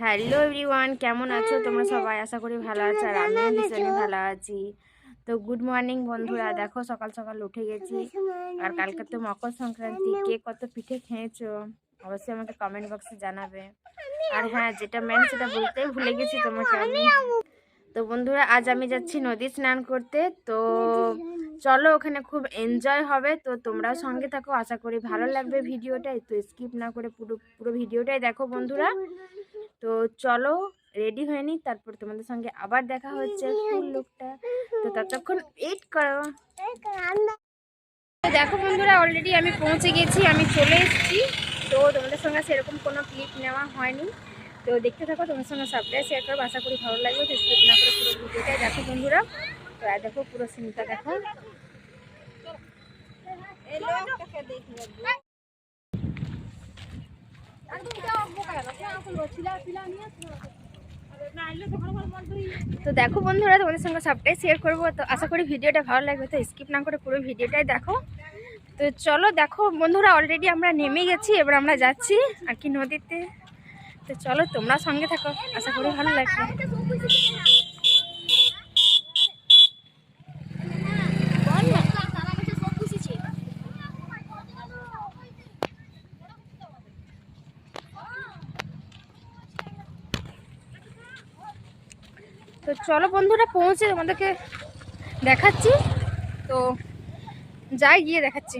Hello everyone কেমন আছো? তোমরা সবাই আশা করি ভালো আছো আর আমিও ভীষণই ভালো আছি। তো গুড মর্নিং বন্ধুরা দেখো সকাল সকাল উঠে গেছি। আর কালকে তো মকর সংক্রান্তি কে কত পিঠে খেয়েছো? অবশ্যই আমাকে কমেন্ট বক্সে জানাবে। আর হ্যাঁ যেটা মেন সেটা বলতেই ভুলে গেছি তোমাকে আমি। তো বন্ধুরা আজ আমি যাচ্ছি নদী স্নান করতে। তো চলো ওখানে খুব এনজয় হবে। তো তোমরাও সঙ্গে থাকো। আশা করি ভালো লাগবে ভিডিওটাই। তো স্কিপ না করে পুরো পুরো ভিডিওটাই দেখো বন্ধুরা। তো চলো রেডি হয়ে নি তারপর তোমাদের সঙ্গে আবার দেখা হচ্ছে ফুল লুকটা। তো ততক্ষণ ওয়েট করো। দেখো বন্ধুরা অলরেডি আমি পৌঁছে গেছি আমি চলে এসেছি। তো তোমাদের সঙ্গে সেরকম কোনো ক্লিপ নেওয়া হয়নি। তো দেখতে থাকো তোমার সঙ্গে সবটাই শেয়ার করব। আশা করি ভালো লাগবে। তো স্কিপ না করে পুরো ভিডিওটাই দেখো বন্ধুরা। তো আর দেখো পুরো সিনটা দেখো। তো দেখো বন্ধুরা তোমাদের সঙ্গে সবটাই শেয়ার করব তো আশা করি ভিডিওটা ভালো লাগবে তো স্কিপ না করে পুরো ভিডিওটাই দেখো তো চলো দেখো বন্ধুরা অলরেডি আমরা নেমে গেছি এবার আমরা যাচ্ছি আর কি নদীতে তো চলো তোমরা সঙ্গে থাকো আশা করি ভালো লাগবে তো চলো বন্ধুরা পৌঁছে তোমাদেরকে দেখাচ্ছি। তো যাই গিয়ে দেখাচ্ছি।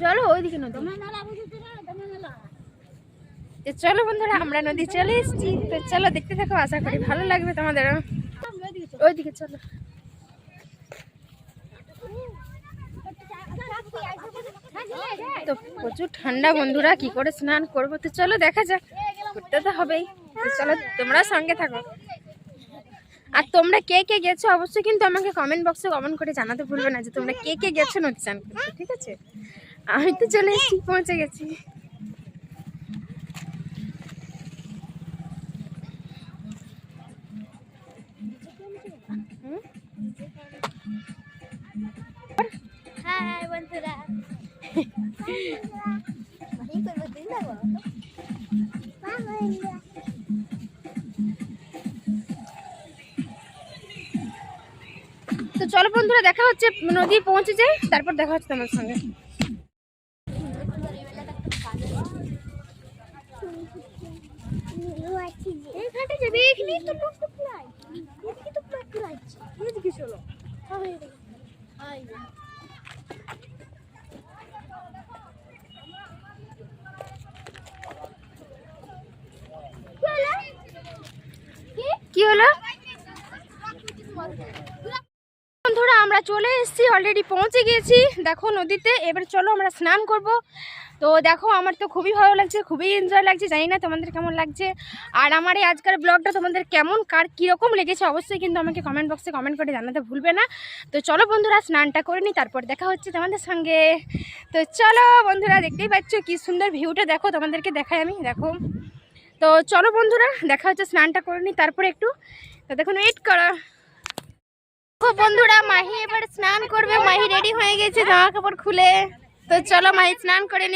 চলো ওইদিকে নদী। তো চলো বন্ধুরা, আমরা নদী চলে এসেছি। তো চলো দেখতে থাকো, আশা করি ভালো লাগবে তোমাদের। ওইদিকে চলো। তো প্রচুর ঠান্ডা বন্ধুরা, কি করে স্নান করব? তো চলো দেখা যাক, করতে তো হবেই। চলো তোমরা সঙ্গে থাকো। আর তোমরা কে কে গেছো অবশ্যই কিন্তু আমাকে কমেন্ট বক্সে কমেন্ট করে জানাতে ভুলবে না যে তোমরা কে কে গেছো নদী চান করতে ঠিক আছে? আমি তো চলে এসেছি পৌঁছে গেছি। হাই বন্ধুরা। তো চলো বন্ধুরা, দেখা হচ্ছে, নদী পৌঁছে যাই, তারপর দেখা হচ্ছে তোমার সঙ্গে। এইখানে যাবে এখানে তো লোক তো প্রায় এদিকে তো প্রায় প্রায় এদিকে চলো হাই কি হলো বন্ধুরা আমরা চলে এসেছি অলরেডি পৌঁছে গিয়েছি। দেখো নদীতে, এবার চলো আমরা স্নান করব। তো দেখো, আমার তো খুবই ভালো লাগছে, খুবই এনজয় লাগছে, জানি না তোমাদের কেমন লাগছে। আর আমার এই আজকের ব্লগটা তোমাদের কেমন, কার কীরকম লেগেছে অবশ্যই কিন্তু আমাকে কমেন্ট বক্সে কমেন্ট করে জানাতে ভুলবে না। তো চলো বন্ধুরা, স্নানটা করে নিই তারপর দেখা হচ্ছে তোমাদের সঙ্গে। তো চলো বন্ধুরা, দেখতেই পাচ্ছ কি সুন্দর ভিউটা দেখো তোমাদেরকে দেখাই আমি, দেখো। তো চলো বন্ধুরা, দেখা হচ্ছে, স্নানটা করে নিই তারপরে একটু, তো দেখুন ওয়েট করো। মাহি এবার স্নান করবে। মাহি রেডি হয়ে গেছে, জামা কাপড় খুলে। তো চলো মাহি স্নান করে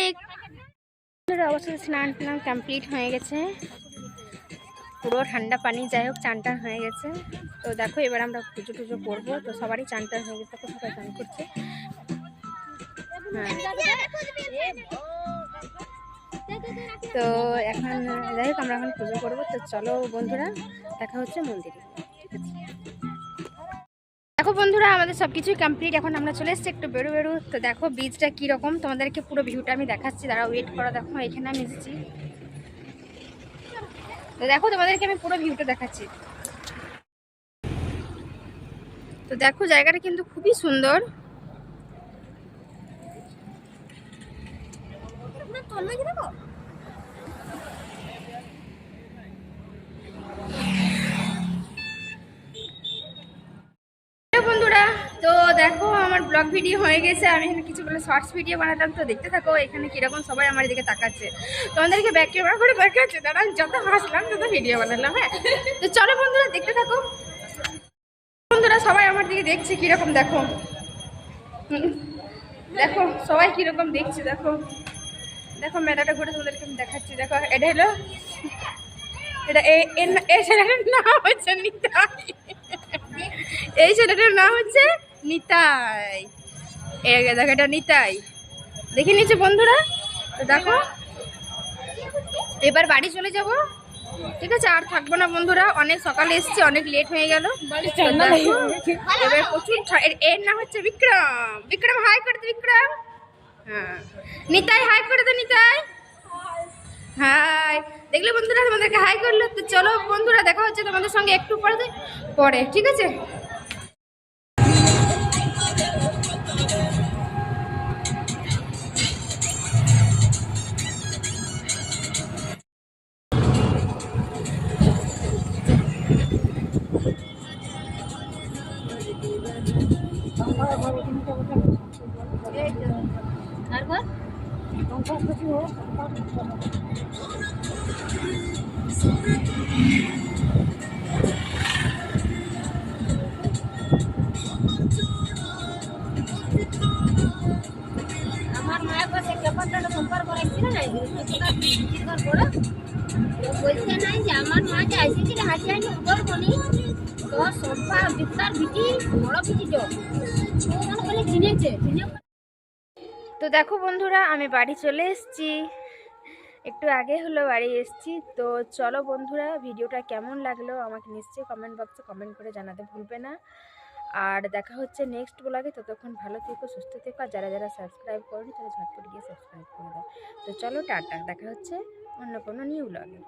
বন্ধুরা অবশ্যই স্নান টান কমপ্লিট হয়ে গেছে। পুরো ঠান্ডা পানি, যাই হোক, চান টান হয়ে গেছে। তো দেখো, এবার আমরা পুজো টুজো করব। তো সবারই চান টান হয়ে গেছে তো সবাই চান করছে। হ্যাঁ। তো এখন, যাই হোক, আমরা এখন পুজো করব। তো চলো বন্ধুরা, দেখা হচ্ছে মন্দিরে। ঠিক আছে। দেখো বন্ধুরা, আমাদের সব কিছুই কমপ্লিট এখন আমরা চলে এসেছি একটু বেরো বেরো। তো দেখো বীজটা কীরকম? তোমাদেরকে পুরো ভিউটা আমি দেখাচ্ছি। দাঁড়া ওয়েট করো, দেখো, এখানে আমি এসেছি। তো দেখো, তোমাদেরকে আমি পুরো ভিউটা দেখাচ্ছি। তো দেখো, জায়গাটা কিন্তু খুবই সুন্দর। হ্যালো বন্ধুরা তো দেখো, আমার ব্লগ ভিডিও হয়ে গেছে, আমি এখানে কিছু বলে শর্টস ভিডিও বানাতাম, তো দেখতে থাকো এখানে কীরকম সবাই আমার দিকে তাকাচ্ছে। তোমাদেরকে ব্যাক ক্যামেরা করে দেখাচ্ছে দাঁড়া যত হাসলাম তত ভিডিও বানালাম হ্যাঁ? তো চলো বন্ধুরা, দেখতে থাকো। বন্ধুরা, সবাই আমার দিকে দেখছে কীরকম, দেখো। দেখো, সবাই কীরকম দেখছে, দেখো। দেখো, মেলাটা ঘুরে তোমাদেরকে আমি দেখাচ্ছি, দেখো, এটা হলো, এটা এই ছেলেটার নাম হচ্ছে নিতাই। এই ছেলেটার নাম হচ্ছে নিতাই। এই দেখো এটা নিতাই। দেখে নিয়েছে বন্ধুরা? তো দেখো। এবার বাড়ি চলে যাব। ঠিক আছে আর থাকব না বন্ধুরা। অনেক সকালে এসছে অনেক লেট হয়ে গেল। এবার প্রচুর এর- এর নাম হচ্ছে বিক্রম। বিক্রম হাই করে দে বিক্রম। হ্যাঁ। নিতাই হাই করে দে নিতাই। হাই দেখলে বন্ধুরা তোমাদেরকে হাই করল? তো চলো বন্ধুরা দেখা হচ্ছে তোমাদের সঙ্গে একটু পরে। পরে ঠিক আছে? আমার মায়ের কাছে ব্যাপারটা সম্পর্ক রাখছিল না পরে তো বলছে নাই যে আমার মা যে আইসেছিল হাসি হাসি উদর বনি তো সম্পা বিস্তার বিটি, বড় বিটি তো দেখো বন্ধুরা, আমি বাড়ি চলে এসেছি। একটু আগে হলো বাড়ি এসেছি। তো চলো বন্ধুরা, ভিডিওটা কেমন লাগল আমাকে নিশ্চয়ই কমেন্ট বক্সে কমেন্ট করে জানাতে ভুলবে না। আর দেখা হচ্ছে নেক্সট ব্লগে ততক্ষণ ভালো থেকো, সুস্থ থেকো। আর যারা যারা সাবস্ক্রাইব করনি, তারা ঝটপট গিয়ে সাবস্ক্রাইব করে দাও। তো চলো টাটা, দেখা হচ্ছে অন্য কোনো নিউ ব্লগে